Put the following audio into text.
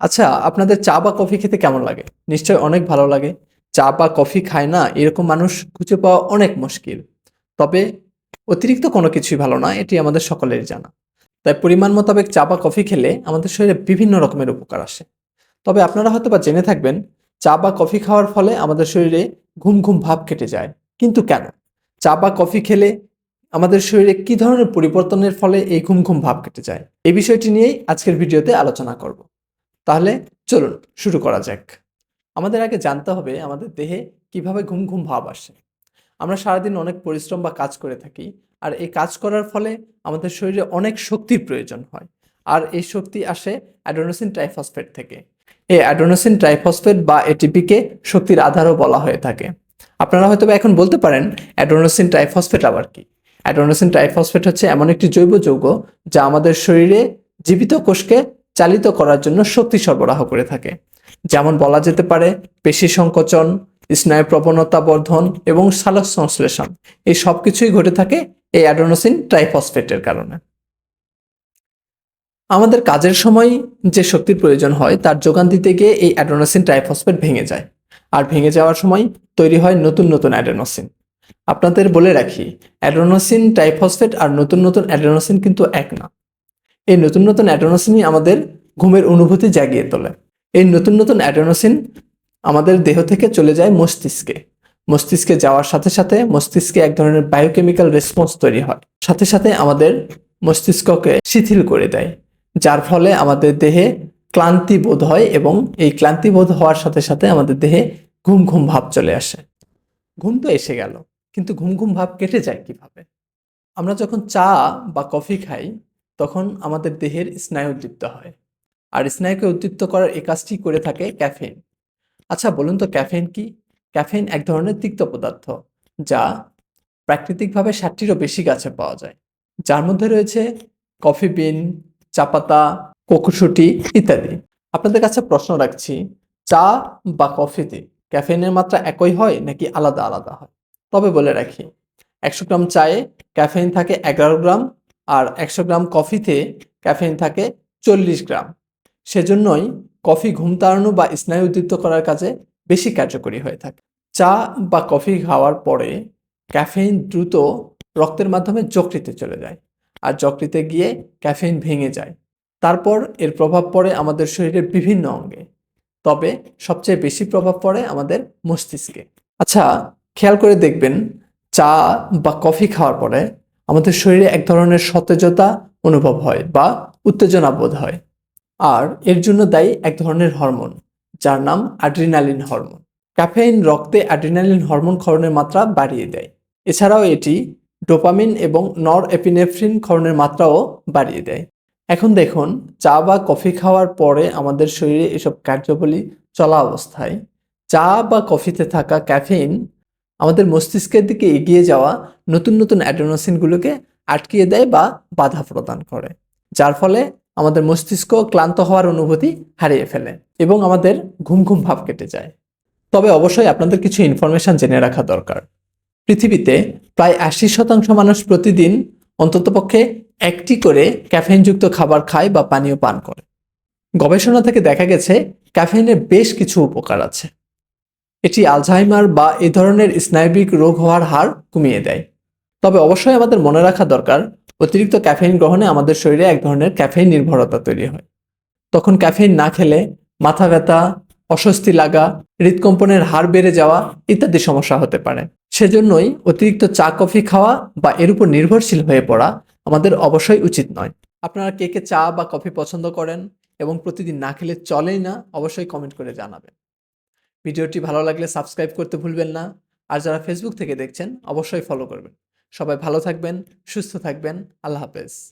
আচ্ছা আপনাদের চা বা কফি খেতে কেমন লাগে? নিশ্চয়ই অনেক ভালো লাগে। চা বা কফি খায় না, এরকম মানুষ খুঁজে পাওয়া অনেক মুশকিল। তবে অতিরিক্ত কোনো কিছুই ভালো না, এটি আমাদের সকলেরই জানা। তাই পরিমাণ মোতাবেক চা বা কফি খেলে আমাদের শরীরে বিভিন্ন রকমের উপকার আসে। তবে আপনারা হয়তো বা জেনে থাকবেন, চা বা কফি খাওয়ার ফলে আমাদের শরীরে ঘুম ঘুম ভাব কেটে যায়। কিন্তু কেন? চা বা কফি খেলে আমাদের শরীরে কি ধরনের পরিবর্তনের ফলে এই ঘুম ঘুম ভাব কেটে যায়? এই বিষয়টি নিয়েই আজকের ভিডিওতে আলোচনা করব। তাহলে চলুন শুরু করা যাক। আমাদের আগে জানতে হবে আমাদের দেহে কীভাবে ঘুম ঘুম ভাব আসে। আমরা সারাদিন অনেক পরিশ্রম বা কাজ করে থাকি আর এই কাজ করার ফলে আমাদের শরীরে অনেক শক্তির প্রয়োজন হয়। আর এই শক্তি আসে অ্যাডোনোসিন ট্রাইফসফেট থেকে। এই অ্যাডোনোসিন ট্রাইফসফেট বা এটিপিকে শক্তির আধারও বলা হয়ে থাকে। আপনারা হয়তো এখন বলতে পারেন অ্যাডোনোসিন ট্রাইফসফেট আবার কি? অ্যাডোনোসিন ট্রাইফসফেট হচ্ছে এমন একটি জৈব যৌগ যা আমাদের শরীরে জীবিত কোষকে চালিত করার জন্য শক্তি সরবরাহ করে থাকে। যেমন বলা যেতে পারে, পেশি সংকোচন, স্নায়ু প্রবণতা বর্ধন এবং সালোক সংশ্লেষণ। এই সব কিছুই ঘটে থাকে এই অ্যাডোনোসিন ট্রাইফসফেটের কারণে। আমাদের কাজের সময় যে শক্তির প্রয়োজন হয়, তার যোগান দিতে গিয়ে এই অ্যাডোনোসিন ট্রাইফসফেট ভেঙে যায়। আর ভেঙে যাওয়ার সময় তৈরি হয় নতুন নতুন অ্যাডেনোসিন। আপনাদের বলে রাখি, অ্যাডোনোসিন, ট্রাইফসফেট আর নতুন নতুন অ্যাডেনোসিন কিন্তু এক না। এই নতুন নতুন অ্যাডেনোসিনই আমাদের ঘুমের অনুভূতি জাগিয়ে তোলে। এই নতুন নতুন অ্যাডেনোসিন আমাদের দেহ থেকে চলে যায় মস্তিষ্কে। মস্তিষ্কে যাওয়ার সাথে সাথে মস্তিষ্কে এক ধরনের বায়োকেমিক্যাল রেসপন্স তৈরি হয়। সাথে সাথে আমাদের মস্তিষ্ককে শিথিল করে দেয়, যার ফলে আমাদের দেহে ক্লান্তি বোধ হয় এবং এই ক্লান্তি বোধ হওয়ার সাথে সাথে আমাদের দেহে ঘুম ঘুম ভাব চলে আসে। ঘুম তো এসে গেল, কিন্তু ঘুম ঘুম ভাব কেটে যায় কীভাবে? আমরা যখন চা বা কফি খাই তখন আমাদের দেহের স্নায়ু উদ্দীপ্ত হয়। আর স্নায়ুকে উদ্দীপ্ত করার এই কাজটি করে থাকে ক্যাফেন আচ্ছা বলুন তো ক্যাফেন কি? ক্যাফেন এক ধরনের তিক্ত পদার্থ, যা প্রাকৃতিকভাবে ষাটটিরও বেশি গাছে পাওয়া যায়। যার মধ্যে রয়েছে কফি বিন, চা পাতা কোকোশুটি ইত্যাদি। আপনাদের কাছে প্রশ্ন রাখছি, চা বা কফিতে ক্যাফেনের মাত্রা একই হয় নাকি আলাদা আলাদা হয়? তবে বলে রাখি, একশো গ্রাম চায়ে ক্যাফেইন থাকে এগারো গ্রাম আর একশো গ্রাম কফিতে ক্যাফেইন থাকে চল্লিশ গ্রাম। সেজন্যই কফি ঘুম তাড়ানো বা স্নায়ু উদ্দীপ্ত করার কাজে বেশি কার্যকরী হয়ে থাকে। চা বা কফি খাওয়ার পরে ক্যাফেইন দ্রুত রক্তের মাধ্যমে যকৃতে চলে যায় আর যকৃতে গিয়ে ক্যাফেইন ভেঙে যায়। তারপর এর প্রভাব পড়ে আমাদের শরীরের বিভিন্ন অঙ্গে। তবে সবচেয়ে বেশি প্রভাব পড়ে আমাদের মস্তিষ্কে। আচ্ছা খেয়াল করে দেখবেন চা বা কফি খাওয়ার পরে আমাদের শরীরে এক ধরনের সতেজতা অনুভব হয় বা উত্তেজনা বোধ হয়। আর এর জন্য দায়ী এক ধরনের হরমোন, যার নাম অ্যাড্রিনালিন হরমোন। ক্যাফেইন রক্তে অ্যাড্রিনালিন হরমোন ক্ষরণের মাত্রা বাড়িয়ে দেয়। এছাড়াও এটি ডোপামিন এবং নর এপিনেফ্রিন ক্ষরণের মাত্রাও বাড়িয়ে দেয়। এখন দেখুন, চা বা কফি খাওয়ার পরে আমাদের শরীরে এসব কার্যাবলী চলা অবস্থায়। চা বা কফিতে থাকা ক্যাফেইন আমাদের মস্তিষ্কের দিকে এগিয়ে যাওয়া নতুন নতুন অ্যাডোনোসিনগুলোকে আটকিয়ে দেয় বা বাধা প্রদান করে, যার ফলে আমাদের মস্তিষ্ক ক্লান্ত হওয়ার অনুভূতি হারিয়ে ফেলে এবং আমাদের ঘুম ঘুম ভাব কেটে যায়। তবে অবশ্যই আপনাদের কিছু ইনফরমেশন জেনে রাখা দরকার। পৃথিবীতে প্রায় আশি শতাংশ মানুষ প্রতিদিন অন্ততপক্ষে একটি করে ক্যাফেইনযুক্ত খাবার খায় বা পানীয় পান করে। গবেষণা থেকে দেখা গেছে ক্যাফেইনের বেশ কিছু উপকার আছে। এটি আলঝাইমার বা এই ধরনের স্নায়বিক রোগ হওয়ার হার কমিয়ে দেয়। তবে অবশ্যই আমাদের মনে রাখা দরকার, অতিরিক্ত ক্যাফেইন গ্রহণে আমাদের শরীরে এক ধরনের ক্যাফেইন নির্ভরতা তৈরি হয়। তখন ক্যাফেইন না খেলে মাথা ব্যথা, অস্বস্তি লাগা, হৃদকম্পনের হার বেড়ে যাওয়া ইত্যাদি সমস্যা হতে পারে। সেজন্যই অতিরিক্ত চা, কফি খাওয়া বা এর উপর নির্ভরশীল হয়ে পড়া আমাদের অবশ্যই উচিত নয়। আপনারা কে কে চা বা কফি পছন্দ করেন এবং প্রতিদিন না খেলে চলেই না, অবশ্যই কমেন্ট করে জানাবেন। ভিডিওটি ভালো লাগলে সাবস্ক্রাইব করতে ভুলবেন না। আর যারা ফেসবুক থেকে দেখছেন, অবশ্যই ফলো করবেন। সবাই ভালো থাকবেন, সুস্থ থাকবেন। আল্লাহ হাফেজ।